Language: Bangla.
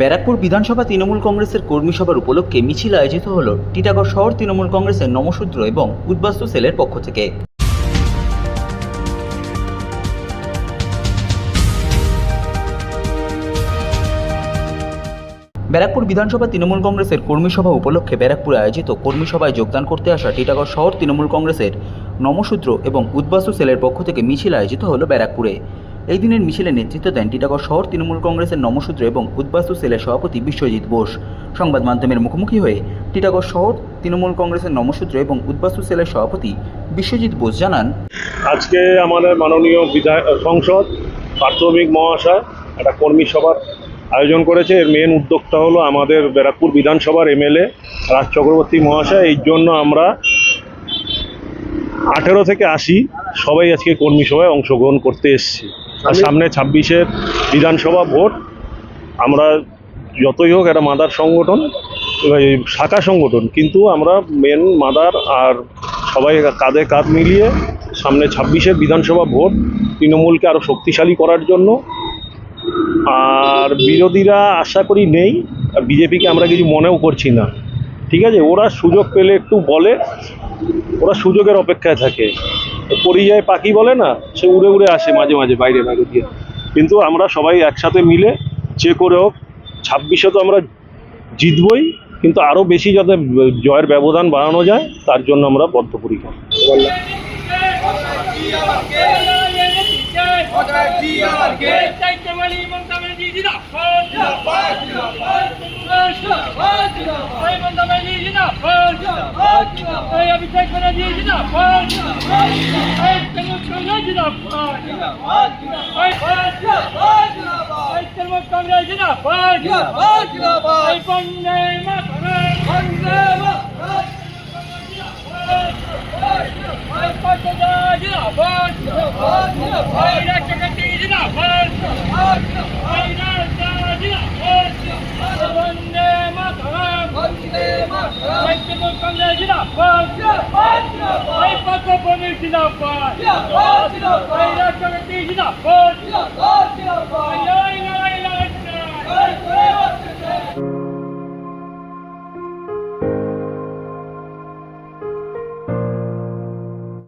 ব্যারাকপুর বিধানসভা তৃণমূল কংগ্রেসের কর্মী সভার উপলক্ষে মিছিল আয়োজিত হল টিটাগড় শহর তৃণমূল কংগ্রেসের নমশূদ্র এবং উদ্বাস্তু সেলের পক্ষ থেকে। ব্যারাকপুর বিধানসভা তৃণমূল কংগ্রেসের কর্মী সভা উপলক্ষে ব্যারাকপুরে আয়োজিত কর্মী সভায় যোগদান করতে আসা টিটাগড় শহর তৃণমূল কংগ্রেসের নমশূদ্র এবং উদ্বাস্তু সেলের পক্ষ থেকে মিছিল আয়োজিত হল ব্যারাকপুরে। এই দিনের মিছিলে নেতৃত্ব দেন টিটাগড় শহর তৃণমূল কংগ্রেসের নমশূদ্র এবং উদ্বাস্তু সেলের সভাপতি বিশ্বজিৎ বোস। সংবাদ মাধ্যমের মুখোমুখি হয়ে টিটাগড় শহর তৃণমূল কংগ্রেসের নমশূদ্র এবং উদ্বাস্তু সেলের সভাপতি বিশ্বজিৎ বোস জানান, আজকে আমাদের মাননীয় বিধায়ক সংসদ প্রাথমিক মহাশয় একটা কর্মী সভার আয়োজন করেছে। এর মেন উদ্যোক্তা হলো আমাদের ব্যারাকপুর বিধানসভার এমএলএ রাজ চক্রবর্তী মহাশয়। এই জন্য আমরা আঠেরো থেকে আশি সবাই আজকে কর্মী সভায় অংশগ্রহণ করতে এসেছি। আর সামনে ছাব্বিশের বিধানসভা ভোট। আমরা যতই হোক একটা মাদার সংগঠন এই শাখা সংগঠন কিন্তু আমরা মেন মাদার আর সবাই কাঁধে কাঁধ মিলিয়ে সামনে ছাব্বিশের বিধানসভা ভোট তৃণমূলকে আরও শক্তিশালী করার জন্য। আর বিরোধীরা আশা করি নেই আর বিজেপিকে আমরা কিছু মনেও করছি না। ঠিক আছে? ওরা সুযোগ পেলে একটু বলে ওরা সুযোগের অপেক্ষায় থাকে। পরিযায় পাখি বলে না, সে উড়ে উড়ে আসে মাঝে মাঝে, বাইরে বাইরে দিয়ে। কিন্তু আমরা সবাই একসাথে মিলে যে করে হোক, ছাব্বিশে তো আমরা জিতবই, কিন্তু আরও বেশি যাতে জয়ের ব্যবধান বাড়ানো যায়, তার জন্য আমরা বদ্ধপরিকর অভিষেক ব্যানার্জি জিন্দাবাদ জিন্দাবাদ।